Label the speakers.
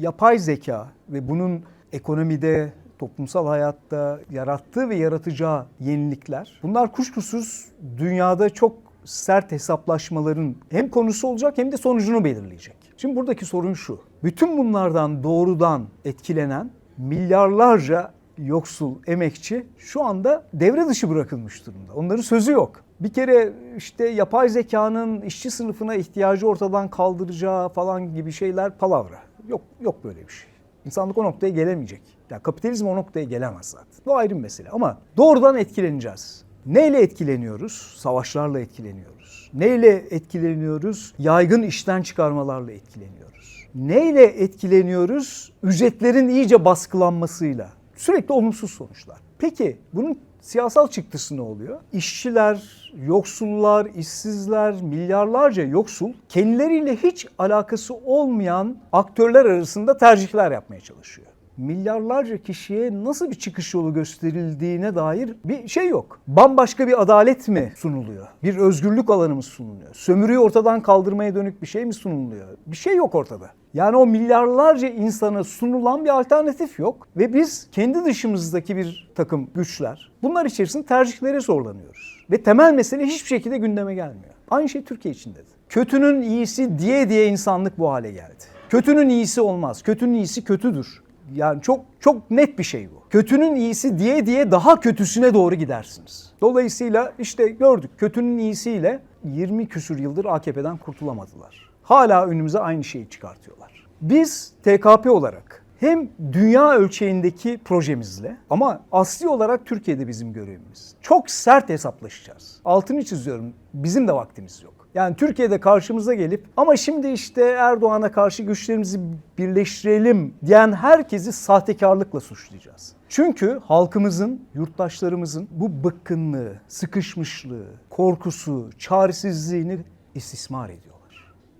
Speaker 1: yapay zeka ve bunun ekonomide, toplumsal hayatta yarattığı ve yaratacağı yenilikler bunlar kuşkusuz dünyada çok sert hesaplaşmaların hem konusu olacak hem de sonucunu belirleyecek. Şimdi buradaki sorun şu. Bütün bunlardan doğrudan etkilenen milyarlarca yoksul emekçi şu anda devre dışı bırakılmış durumda. Onların sözü yok. Bir kere işte yapay zekanın işçi sınıfına ihtiyacı ortadan kaldıracağı falan gibi şeyler palavra. Yok yok böyle bir şey. İnsanlık o noktaya gelemeyecek. Ya kapitalizm o noktaya gelemez zaten. Bu ayrı bir mesele ama doğrudan etkileneceğiz. Neyle etkileniyoruz? Savaşlarla etkileniyoruz. Neyle etkileniyoruz? Yaygın işten çıkarmalarla etkileniyoruz. Neyle etkileniyoruz? Ücretlerin iyice baskılanmasıyla. Sürekli olumsuz sonuçlar. Peki bunun siyasal çıktısı ne oluyor? İşçiler, yoksullar, işsizler, milyarlarca yoksul kendileriyle hiç alakası olmayan aktörler arasında tercihler yapmaya çalışıyor. Milyarlarca kişiye nasıl bir çıkış yolu gösterildiğine dair bir şey yok. Bambaşka bir adalet mi sunuluyor? Bir özgürlük alanı mı sunuluyor? Sömürüyü ortadan kaldırmaya dönük bir şey mi sunuluyor? Bir şey yok ortada. Yani o milyarlarca insana sunulan bir alternatif yok ve biz kendi dışımızdaki bir takım güçler bunlar içerisinde tercihlere zorlanıyoruz. Ve temel mesele hiçbir şekilde gündeme gelmiyor. Aynı şey Türkiye için dedi. Kötünün iyisi diye diye insanlık bu hale geldi. Kötünün iyisi olmaz. Kötünün iyisi kötüdür. Yani çok çok net bir şey bu. Kötünün iyisi diye diye daha kötüsüne doğru gidersiniz. Dolayısıyla işte gördük kötünün iyisiyle 20 küsür yıldır AKP'den kurtulamadılar. Hala önümüze aynı şeyi çıkartıyorlar. Biz TKP olarak hem dünya ölçeğindeki projemizle ama asli olarak Türkiye'de bizim görevimiz. Çok sert hesaplaşacağız. Altını çiziyorum. Bizim de vaktimiz yok. Yani Türkiye'de karşımıza gelip ama şimdi işte Erdoğan'a karşı güçlerimizi birleştirelim diyen herkesi sahtekarlıkla suçlayacağız. Çünkü halkımızın, yurttaşlarımızın bu bıkkınlığı, sıkışmışlığı, korkusu, çaresizliğini istismar ediyor.